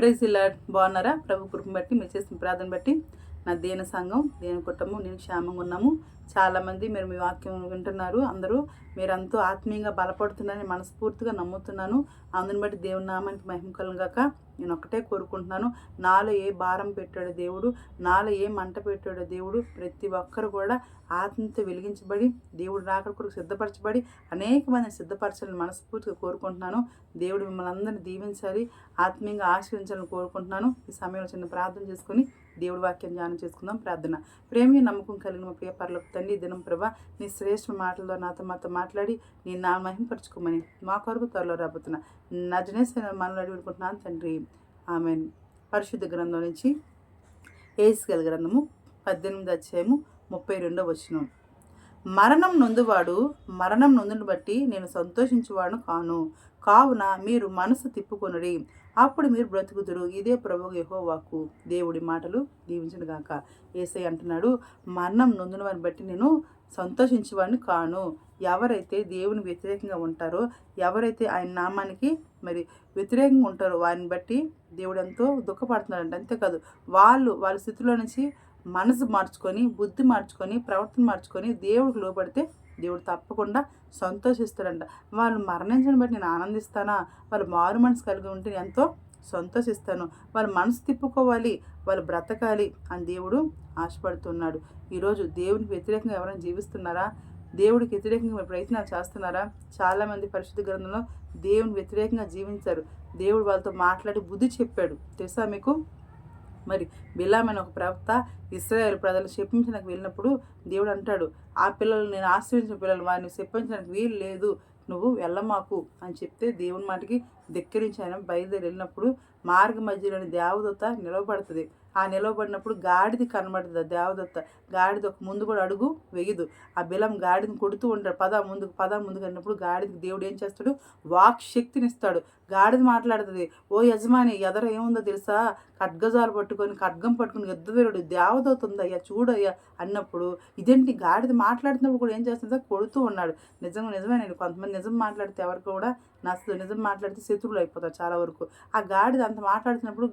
Praise ఇలా బాగున్నారా? ప్రభు కృపను బట్టి మీరు చేసిన ప్రార్థన బట్టి నా దేన సంఘం దేని కుటుంబం నేను క్షేమంగా ఉన్నాము. చాలామంది మీరు మీ వాక్యం వింటున్నారు. అందరూ మీరంతా ఆత్మీయంగా బలపడుతున్నారని మనస్ఫూర్తిగా నమ్ముతున్నాను. అందుని బట్టి దేవుని నామానికి మహిమ కలుగాక నేను ఒకటే కోరుకుంటున్నాను. నాలో ఏ భారం పెట్టాడు దేవుడు నాలో ఏ మంట పెట్టాడు దేవుడు ప్రతి ఒక్కరు కూడా ఆత్మతో వెలిగించబడి దేవుడు రాకడ కొరకు సిద్ధపరచబడి అనేక మందిని సిద్ధపరచాలని మనస్ఫూర్తిగా కోరుకుంటున్నాను. దేవుడు మిమ్మల్ని అందరినీ దీవించాలి ఆత్మీయంగా ఆశ్రయించాలని కోరుకుంటున్నాను. ఈ సమయంలో చిన్న ప్రార్థన చేసుకుని దేవుడి వాక్యం ధ్యానం చేసుకుందాం ప్రార్థన. ప్రేమి నమ్మకం కలిగిన మా ప్రియ పర్లకు తండ్రి దినం ప్రభ నీ శ్రేష్ఠ మాటలతో నాతో మాతో మాట్లాడి నీ నా మహింపరచుకోమని మా కొరకు త్వరలో రాబోతున్నా నజనేసిన మనలో అడుగుకుంటున్నాను తండ్రి. ఆమె పరిశుద్ధ గ్రంథం నుంచి ఏసుగల గ్రంథము పద్దెనిమిది అధ్యాయము ముప్పై రెండో వచనం. మరణం నొందువాడు మరణం నొందును బట్టి నేను సంతోషించువాడు కాను. కావున మీరు మనసు తిప్పుకొనుడి. అప్పుడు మీరు బ్రతుకుదురు. ఇదే ప్రభు యహోవాకు. దేవుడి మాటలు దీవించిన గాక ఏసై అంటున్నాడు మరణం నొందిన వారిని బట్టి నేను సంతోషించేవాడిని కాను. ఎవరైతే దేవుని వ్యతిరేకంగా ఉంటారో ఎవరైతే ఆయన నామానికి మరి వ్యతిరేకంగా ఉంటారో వారిని బట్టి దేవుడు ఎంతో దుఃఖపడుతున్నాడంట అంతేకాదు. వాళ్ళు వాళ్ళ స్థితిలో నుంచి మనసు మార్చుకొని బుద్ధి మార్చుకొని ప్రవర్తన మార్చుకొని దేవుడికి లోపడితే దేవుడు తప్పకుండా సంతోషిస్తాడంట. వాళ్ళు మరణించడం బట్టి నేను ఆనందిస్తానా? వాళ్ళు మారు మనసు కలిగి ఉంటే ఎంతో సంతోషిస్తాను. వాళ్ళ మనసు తిప్పుకోవాలి వాళ్ళు బ్రతకాలి అని దేవుడు ఆశపడుతున్నాడు. ఈరోజు దేవునికి వ్యతిరేకంగా ఎవరైనా జీవిస్తున్నారా? దేవుడికి వ్యతిరేకంగా ప్రయత్నాలు చేస్తున్నారా? చాలామంది పరిశుద్ధ గ్రంథంలో దేవుని వ్యతిరేకంగా జీవించారు. దేవుడు వాళ్ళతో మాట్లాడి బుద్ధి చెప్పాడు. తెలుసా మీకు? మరి బిలామైన ఒక ప్రవక్త ఇస్రాయేల్ ప్రజలు చెప్పించడానికి వెళ్ళినప్పుడు దేవుడు అంటాడు ఆ పిల్లలు నేను ఆశ్రయించిన పిల్లలు వారిని చెప్పించడానికి వీలు లేదు నువ్వు వెళ్ళమాకు అని చెప్తే దేవుని మాటకి ధిక్కరించాను బయలుదేరి వెళ్ళినప్పుడు మార్గ మధ్యలోని దేవదత్త నిలవబడుతుంది. ఆ నిలవబడినప్పుడు గాడిది కనబడుతుంది ఆ దేవదత్త గాడిద ఒక ముందు కూడా అడుగు వెయ్యదు ఆ బిలం గాడిని కొడుతూ ఉంటాడు. పద ముందుకు పద ముందుకు అన్నప్పుడు గాడికి దేవుడు ఏం చేస్తాడు? వాక్ శక్తిని ఇస్తాడు. గాడిద మాట్లాడుతుంది. ఓ యజమాని ఎదర ఏముందో తెలుసా? ఖడ్గజాలు పట్టుకొని ఖడ్గం పట్టుకుని యుద్ధవీరుడు దేవదత్త ఉందయ్యా చూడయ్యా అన్నప్పుడు ఇదేంటి? గాడిద మాట్లాడుతున్నప్పుడు కూడా ఏం చేస్తుందో? కొడుతూ ఉన్నాడు. నిజంగా నిజమే నేను కొంతమంది నిజం మాట్లాడితే ఎవరికి కూడా నచ్చదు. నిజం మాట్లాడితే శత్రువులు అయిపోతారు చాలా వరకు. ఆ గాడిద అంత మాట్లాడుతున్నప్పుడు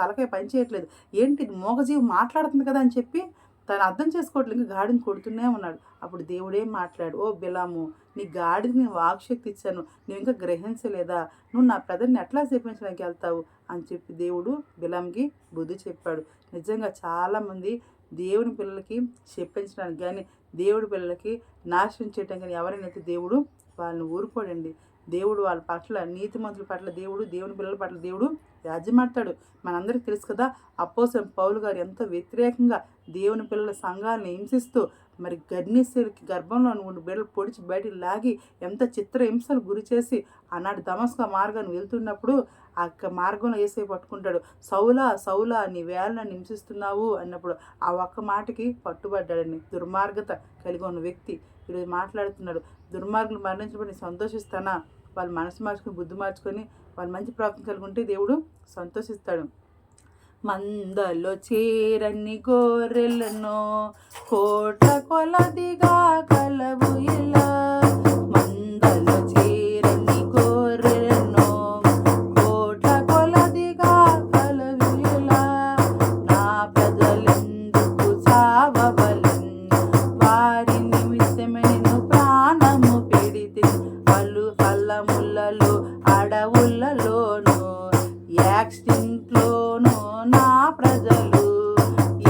తలకాయ పని చేయట్లేదు. ఏంటి? ఇది మోగజీవి మాట్లాడుతుంది కదా అని చెప్పి తను అర్థం చేసుకోవట్లేదు ఇంకా గాడిని కొడుతూనే ఉన్నాడు. అప్పుడు దేవుడేం మాట్లాడు ఓ బిలాము నీ గాడిని నేను వాక్శక్తి ఇచ్చాను నువ్వు ఇంకా గ్రహించలేదా? నువ్వు నా ప్రజల్ని ఎట్లా చేపించడానికి వెళ్తావు? అని చెప్పి దేవుడు బిలాంకి బుద్ధి చెప్పాడు. నిజంగా చాలామంది దేవుని పిల్లలకి చెప్పించడానికి కానీ దేవుడి పిల్లలకి నాశనం చేయడం కానీ ఎవరైనా దేవుడు వాళ్ళని ఊరుకోడండి దేవుడు వాళ్ళ పట్ల నీతిమంతుల పట్ల దేవుడు దేవుని పిల్లల పట్ల దేవుడు రాజ్యమాడతాడు మనందరికీ తెలుసు కదా అప్పోసం పౌలు గారు ఎంతో వ్యతిరేకంగా దేవుని పిల్లల సంఘాలను హింసిస్తూ మరి గర్ణిశీలకి గర్భంలో ఉండి బిడ్డలు పొడిచి బయటికి లాగి ఎంత చిత్ర హింసలు గురి చేసి ఆనాడు దమస్క మార్గాన్ని వెళ్తున్నప్పుడు ఆ యొక్క మార్గంలో వేసే పట్టుకుంటాడు. సౌలా సౌలా నీ వేళను హింసిస్తున్నావు అన్నప్పుడు ఆ ఒక్క మాటకి పట్టుబడ్డాడని దుర్మార్గత కలిగి ఉన్న వ్యక్తి ఈరోజు మాట్లాడుతున్నాడు. దుర్మార్గులు మరణించబడి సంతోషిస్తానా? వాళ్ళు మనసు మార్చుకొని బుద్ధి మార్చుకొని వాళ్ళు మంచి ప్రవర్తన కలుగుంటే దేవుడు సంతోషిస్తాడు. మందలో చేరని గోరెలను కోట కొలదిగా కలవు ఇలా వాళ్ళు అడవులలోను యాక్సిడెంట్లోను నా ప్రజలు.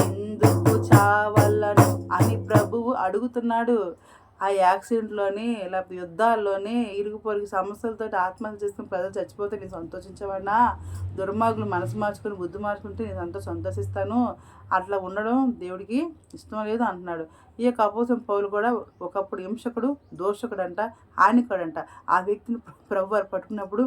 ఎందుకు చావలను అని ప్రభువు అడుగుతున్నాడు. ఆ యాక్సిడెంట్లోని లేకపోతే యుద్ధాల్లోని ఇరుగు పొరుగు సమస్యలతో ఆత్మహత్య చేసుకుని ప్రజలు చచ్చిపోతే నేను సంతోషించవన్నా దుర్మార్గులు మనసు మార్చుకొని బుద్ధి మార్చుకుంటే నేను అంత సంతోషిస్తాను. అట్లా ఉండడం దేవుడికి ఇష్టం లేదు అంటున్నాడు. ఈ యొక్క అపోసం పౌలు కూడా ఒకప్పుడు హింసకుడు దోషకుడంట హానికుడంట. ఆ వ్యక్తిని ప్రభు వారు పట్టుకున్నప్పుడు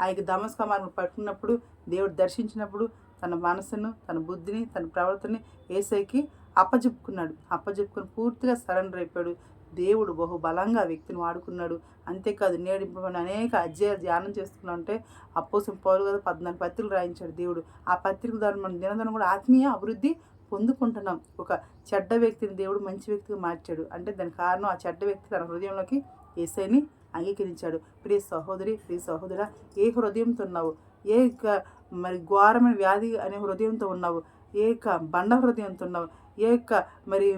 ఆ యొక్క దమస్క మార్గం పట్టుకున్నప్పుడు దేవుడు దర్శించినప్పుడు తన మనసును తన బుద్ధిని తన ప్రవర్తనని ఏసైకి అప్పజెప్పుకున్నాడు. అప్పజెప్పుకొని పూర్తిగా సరెండర్ అయిపోయాడు. దేవుడు బహు బలంగా వ్యక్తిని వాడుకున్నాడు. అంతేకాదు నేడు ఇప్పుడు మనం అనేక అధ్యాయాలు ధ్యానం చేస్తున్నాం అంటే అప్పోసం పౌలు కదా పద్నాలుగు పత్రికలు రాయించాడు దేవుడు. ఆ పత్రిక ద్వారా మనం దినదినం కూడా ఆత్మీయ అభివృద్ధి పొందుకుంటున్నాం. ఒక చెడ్డ వ్యక్తిని దేవుడు మంచి వ్యక్తిగా మార్చాడు. అంటే దాని కారణం ఆ చెడ్డ వ్యక్తి తన హృదయంలోకి ఏసైని అంగీకరించాడు. ప్రియ సహోదరి ప్రియ సహోదర ఏ హృదయంతో ఉన్నావు? ఏ మరి ఘోరమైన వ్యాధి అనే హృదయంతో ఉన్నావు? ఏ యొక్క బండ హృదయంతో ఉన్నావు? ఏ యొక్క మరి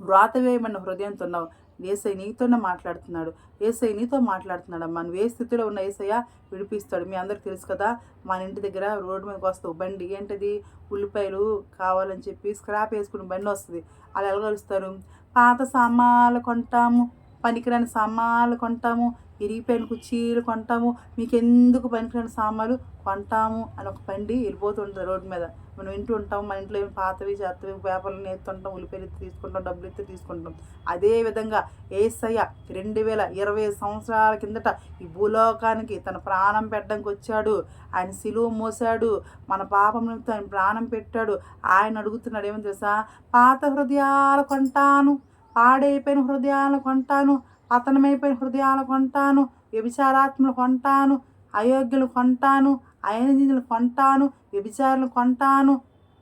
వ్రాతవేయమైన హృదయంతో ఉన్నావు ఏసై నీతోనే మాట్లాడుతున్నాడు. ఏసై నీతో మాట్లాడుతున్నాడమ్మా నువ్వు ఏ స్థితిలో ఉన్న ఏసయ్య విడిపిస్తాడు. మీ అందరికి తెలుసు కదా మన ఇంటి దగ్గర రోడ్డు మీదకి వస్తావు. బండి ఏంటిది? ఉల్లిపాయలు కావాలని చెప్పి స్క్రాప్ వేసుకుని బండి వస్తుంది. అలా ఎలగలుస్తారు పాత సామాన్లు కొంటాము. పనికిరాని సామాన్లు కొంటాము ఇరిగిపోయిన కుర్చీలు కొంటాము మీకు ఎందుకు పనికిరాని సామాన్లు కొంటాము అని ఒక బండి వెళ్ళిపోతుంటుంది రోడ్డు మీద. మనం ఇంటూ ఉంటాం మన ఇంట్లో ఏమి పాతవి చేతవి పేపర్లు ఎత్తుంటాం ఉల్లిపాయలు ఎత్తి తీసుకుంటాం డబ్బులు ఎత్తి తీసుకుంటాం. అదే విధంగా ఏసయ్య రెండు వేల ఇరవై సంవత్సరాల కిందట ఈ భూలోకానికి తన ప్రాణం పెట్టడానికి వచ్చాడు. ఆయన సిలువ మోసాడు మన పాపం ఆయన ప్రాణం పెట్టాడు. ఆయన అడుగుతున్నాడు ఏమని తెలుసా? పాత హృదయాలు కొంటాను. పాడైపోయిన హృదయాలు కొంటాను పతనమైపోయిన హృదయాలు కొంటాను వ్యభిచారాత్మలు కొంటాను అయోగ్యులు కొంటాను అయనజీలు కొంటాను వ్యభిచారులు కొంటాను.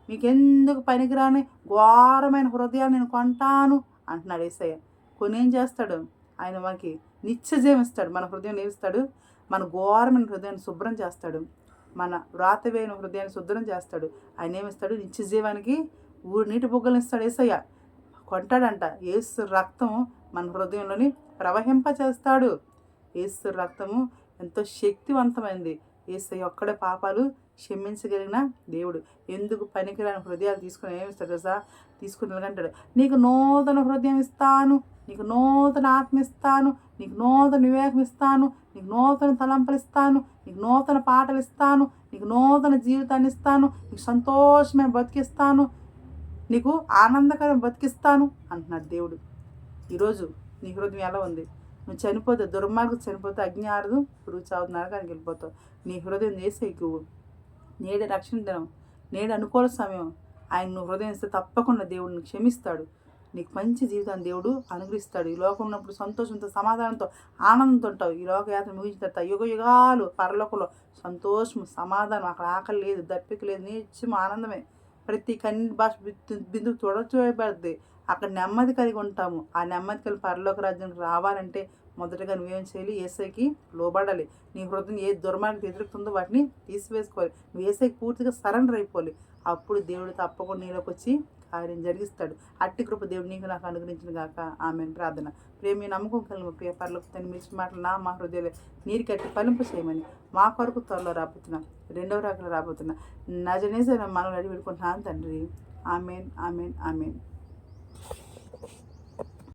మీకెందుకు పనికిరాని ఘోరమైన హృదయాలు నేను కొంటాను? అంటున్నాడు ఏసయ్య. కొని ఏం చేస్తాడు? ఆయన మనకి నిత్య జీవిస్తాడు మన హృదయం ఏమిస్తాడు మన ఘోరమైన హృదయాన్ని శుభ్రం చేస్తాడు మన వ్రాతవేయన హృదయాన్ని శుభ్రం చేస్తాడు. ఆయన ఏమిస్తాడు నిత్య జీవానికి ఊరు నీటి బుగ్గలు ఇస్తాడు ఏసయ్య. కొంటాడంట. ఏసు రక్తం మన హృదయంలోని ప్రవహింప చేస్తాడు ఏసు రక్తము ఎంతో శక్తివంతమైంది. ఏసు ఒక్కడే పాపాలు క్షమించగలిగిన దేవుడు. ఎందుకు పనికిరాని హృదయాలు తీసుకుని ఏమిస్తాడు తెలుసా? తీసుకుని వెళ్ళగంటాడు నీకు నూతన హృదయం ఇస్తాను. నీకు నూతన ఆత్మ ఇస్తాను. నీకు నూతన వివేకం ఇస్తాను. నీకు నూతన తలంపలు ఇస్తాను. నీకు నూతన పాటలు ఇస్తాను. నీకు నూతన జీవితాన్ని ఇస్తాను. నీకు సంతోషమైన బతికిస్తాను. నీకు ఆనందకరం బతికిస్తాను అంటున్నాడు దేవుడు. ఈరోజు నీ హృదయం ఎలా ఉంది? నువ్వు చనిపోతే దుర్మార్గం చనిపోతే అగ్ని ఆరదు పురుగు చావు నరకానికి వెళ్ళిపోతావు. నీ హృదయం చేసే ఎక్కువ నేడే రక్షణ దినం. నేడు అనుకూల సమయం. ఆయన నువ్వు హృదయం ఇస్తే తప్పకుండా దేవుడిని క్షమిస్తాడు. నీకు మంచి జీవితాన్ని దేవుడు అనుగ్రహిస్తాడు. ఈ లోకం ఉన్నప్పుడు సంతోషంతో సమాధానంతో ఆనందంతో ఉంటావు. ఈ లోకయాత్ర ముగించిన తర్వాత యుగ యుగాలు పరలోకంలో సంతోషం సమాధానం. అక్కడ ఆకలి లేదు దప్పిక లేదు నిత్యం ఆనందమే. ప్రతి కన్ని భాష బిందు చూడచూయబడుద్ది అక్కడ నెమ్మది కలిగి ఉంటాము. ఆ నెమ్మది కలిగి పరలోక రాజ్యానికి రావాలంటే మొదటగా నువ్వేం చేయాలి? ఏసైకి లోబడాలి. నీ హృదయం ఏ దుర్మార్గం ఎదురుతుందో వాటిని తీసివేసుకోవాలి. నువ్వు ఏసైకి పూర్తిగా సరెండర్ అయిపోవాలి. అప్పుడు దేవుడు తప్పకుండా నీలోకి వచ్చి కార్యం జరిగిస్తాడు. అట్టి కృప దేవుడు నీకు నాకు అనుగ్రహించిన గాక. ఆమె ప్రార్థన. ప్రేమి నమ్మకం కలిగిన ప్రియ పర్లకు మిలిచిన మాటలు నా మా హృదయాలు నీరు కట్టి పలింపు చేయమని మా కొరకు త్వరలో రాబోతున్నా రెండవ రాకలు రాబోతున్నా నజనేసరి మనం అడిగి పెట్టుకుంటున్నాను తండ్రి. ఆమెన్. ఆమెన్. ఆమెన్.